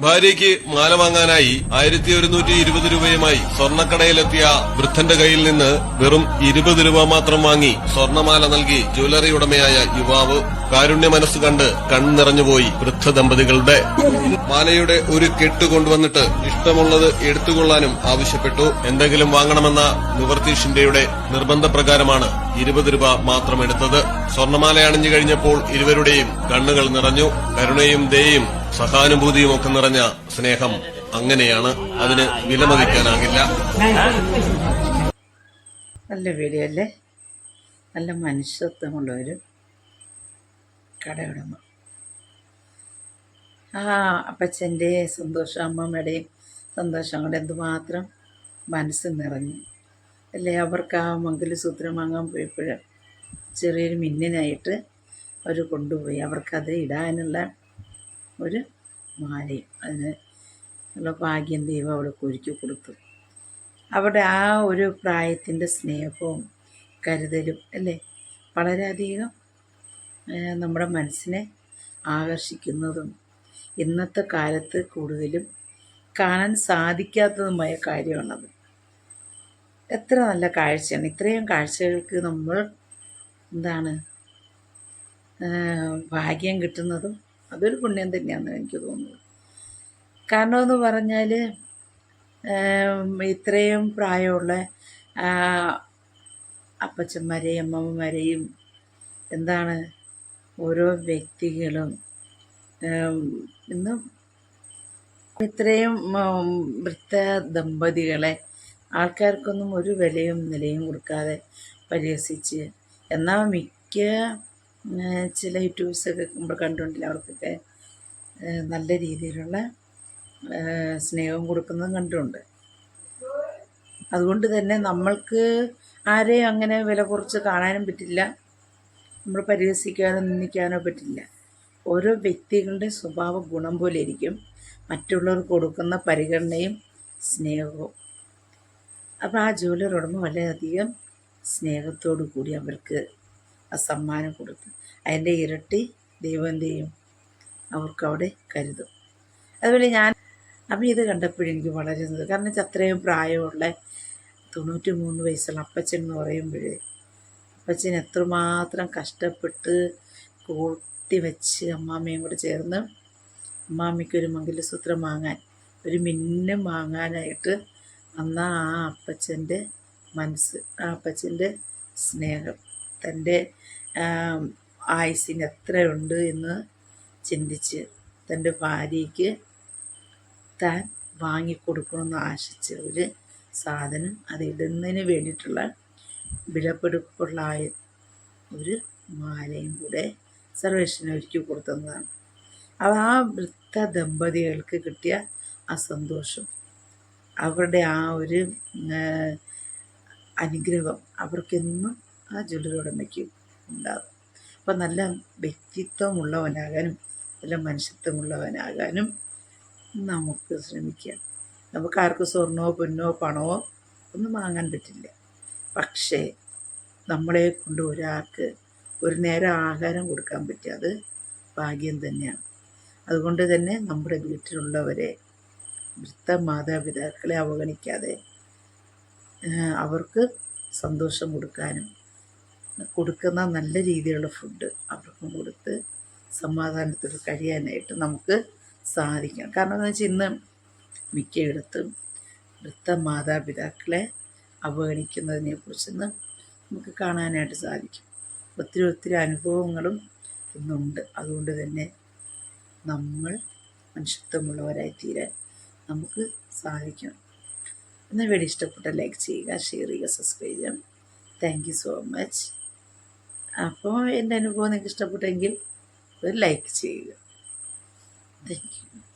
ഭാര്യയ്ക്ക് മാല വാങ്ങാനായി ആയിരത്തി ഒരുന്നൂറ്റി ഇരുപത് രൂപയുമായി സ്വർണക്കടയിലെത്തിയ വൃദ്ധന്റെ കയ്യിൽ നിന്ന് വെറും ഇരുപത് രൂപ മാത്രം വാങ്ങി സ്വർണമാല നൽകി ജ്വല്ലറി ഉടമയായ യുവാവ് കാരുണ്യ മനസ്സ് കണ്ട് കണ്ണിറഞ്ഞുപോയി വൃദ്ധ ദമ്പതികളുടെ. മാലയുടെ ഒരു കെട്ട് കൊണ്ടുവന്നിട്ട് ഇഷ്ടമുള്ളത് എടുത്തുകൊള്ളാനും ആവശ്യപ്പെട്ടു. എന്തെങ്കിലും വാങ്ങണമെന്ന നിവർത്തി ഷിൻഡയുടെ നിർബന്ധപ്രകാരമാണ് ഇരുപത് രൂപ മാത്രം എടുത്തത്. സ്വർണമാല അണിഞ്ഞു കഴിഞ്ഞപ്പോൾ ഇരുവരുടെയും കണ്ണുകൾ നിറഞ്ഞു. കരുണയും ദയയും സഹാനുഭൂതിയും ഒക്കെ നിറഞ്ഞ സ്നേഹം അങ്ങനെയാണ്. അതിന് വിലമതിക്കാനാകില്ല. നല്ല വീഡിയോ അല്ലേ നല്ല മനുഷ്യത്വമുള്ളൊരു കടയുടമ. ആ അപ്പച്ചന്റെ സന്തോഷം അമ്മമ്മയുടെയും സന്തോഷം കൊണ്ട് എന്തുമാത്രം മനസ്സ് നിറഞ്ഞു. അല്ലേ? അവർക്ക് ആ മംഗലസൂത്രം വാങ്ങാൻ പോയപ്പോൾ ചെറിയൊരു മിന്നിനായിട്ട് അവർ കൊണ്ടുപോയി. അവർക്കത് ഇടാനുള്ള ഒരു മാലയും. അതിന് ഉള്ള ഭാഗ്യം ദൈവം അവിടെ ഒരുക്കി കൊടുത്തു. അവിടെ ആ ഒരു പ്രായത്തിന്റെ സ്നേഹവും കരുതലും അല്ലേ? വളരെയധികം നമ്മുടെ മനസ്സിനെ ആകർഷിക്കുന്നതും ഇന്നത്തെ കാലത്ത് കൂടുതലും കാണാൻ സാധിക്കാത്തതുമായ കാര്യമാണത്. എത്ര നല്ല കാഴ്ചയാണ്. ഇത്രയും കാഴ്ചകൾക്ക് നമ്മൾ എന്താണ് ഭാഗ്യം കിട്ടുന്നതും അതൊരു പുണ്യം തന്നെയാണെന്ന് എനിക്ക് തോന്നുന്നത് കാരണം എന്ന് പറഞ്ഞാൽ ഇത്രയും പ്രായമുള്ള അപ്പച്ചന്മാരെയും അമ്മമ്മമാരെയും എന്താണ് ഓരോ വ്യക്തികളും ഇന്നും ഇത്രയും വൃത്ത ദമ്പതികളെ ആൾക്കാർക്കൊന്നും ഒരു വിലയും നിലയും കൊടുക്കാതെ പരിഹസിച്ച് എന്നാൽ മിക്ക ചില യൂട്യൂബ്സൊക്കെ നമ്മൾ കണ്ടുകൊണ്ടില്ല അവർക്കൊക്കെ നല്ല രീതിയിലുള്ള സ്നേഹം കൊടുക്കുന്നതും കണ്ടിട്ടുണ്ട്. അതുകൊണ്ട് തന്നെ നമ്മൾക്ക് ആരെയും അങ്ങനെ വില കുറച്ച് കാണാനും പറ്റില്ല. നമ്മൾ പരിഹസിക്കാനോ നിന്ദിക്കാനോ പറ്റില്ല. ഓരോ വ്യക്തികളുടെ സ്വഭാവ ഗുണം പോലെ ഇരിക്കും. മറ്റുള്ളവർക്ക് കൊടുക്കുന്ന പരിഗണനയും സ്നേഹവും. അപ്പോൾ ആ ജോലിയുടെ ഉടമ വളരെയധികം സ്നേഹത്തോടു കൂടി അവർക്ക് ആ സമ്മാനം കൊടുത്തു അതിന്റെ ഇരട്ടി ദൈവം അവർക്കവിടെ കരുതും അതുപോലെ ഞാൻ അപ്പം ഇത് കണ്ടപ്പോഴെനിക്ക് വളരെ. കാരണം അത്രയും പ്രായമുള്ള തൊണ്ണൂറ്റി മൂന്ന് വയസ്സുള്ള അപ്പച്ചൻ എന്ന് പറയുമ്പോൾ അപ്പച്ചൻ എത്രമാത്രം കഷ്ടപ്പെട്ട് കൂട്ടി വെച്ച് അമ്മാമ്മയും കൂടെ ചേർന്ന് അമ്മാമ്മയ്ക്കൊരു മംഗലസൂത്രം വാങ്ങാൻ ഒരു മിന്നും വാങ്ങാനായിട്ട് അന്ന് ആ അപ്പച്ചന്റെ മനസ്സ് ആ അപ്പച്ചന്റെ സ്നേഹം തന്റെ ആയുസ്സിന് എത്രയുണ്ട് എന്ന് ചിന്തിച്ച് തന്റെ ഭാര്യയ്ക്ക് താൻ വാങ്ങിക്കൊടുക്കണമെന്ന് ആശിച്ച ഒരു സാധനം അത് ഇടുന്നതിന് വേണ്ടിയിട്ടുള്ള വിലപ്പെടുപ്പുള്ളായ ഒരു മാലയും കൂടെ സർവേഷന് ഒരുക്കി കൊടുത്തതാണ്. അത് ആ വൃത്ത ദമ്പതികൾക്ക് കിട്ടിയ ആ സന്തോഷം അവരുടെ ആ ഒരു അനുഗ്രഹം അവർക്കെന്നും ആ ജ്വല്ലറി ഉടമയ്ക്ക് ഉണ്ടാകും. അപ്പം നല്ല വ്യക്തിത്വമുള്ളവനാകാനും നല്ല മനുഷ്യത്വമുള്ളവനാകാനും നമുക്ക് ശ്രമിക്കാം. നമുക്ക് ആർക്കും സ്വർണമോ പൊന്നോ പണമോ ഒന്നും വാങ്ങാൻ പറ്റില്ല. പക്ഷേ നമ്മളെ കൊണ്ട് ഒരാൾക്ക് ഒരു നേരം ആഹാരം കൊടുക്കാൻ പറ്റുക അത് ഭാഗ്യം തന്നെയാണ്. അതുകൊണ്ട് തന്നെ നമ്മുടെ വീട്ടിലുള്ളവരെ വൃത്ത മാതാപിതാക്കളെ അവഗണിക്കാതെ അവർക്ക് സന്തോഷം കൊടുക്കാനും കൊടുക്കുന്ന നല്ല രീതിയിലുള്ള ഫുഡ് അവർക്കും കൊടുത്ത് സമാധാനത്തിൽ കഴിയാനായിട്ട് നമുക്ക് സാധിക്കണം. കാരണം എന്ന് വെച്ചാൽ ഇന്ന് മിക്കയിടത്തും വൃത്ത മാതാപിതാക്കളെ അവഗണിക്കുന്നതിനെ കുറിച്ചൊന്ന് നമുക്ക് കാണാനായിട്ട് സാധിക്കും. ഒത്തിരി ഒത്തിരി അനുഭവങ്ങളും ഇന്നുണ്ട്. അതുകൊണ്ട് തന്നെ നമ്മൾ മനുഷ്യത്വമുള്ളവരായി തീരാൻ നമുക്ക് സാധിക്കണം എന്നാൽ വീഡിയോ ഇഷ്ടപ്പെട്ട ലൈക്ക് ചെയ്യുക ഷെയർ ചെയ്യുക സബ്സ്ക്രൈബ് ചെയ്യാം. താങ്ക് യു സോ മച്ച് അപ്പോൾ എന്റെ അനുഭവം നിങ്ങൾക്ക് ഇഷ്ടപ്പെട്ടെങ്കിൽ ഒരു ലൈക്ക് ചെയ്യുക. Thank you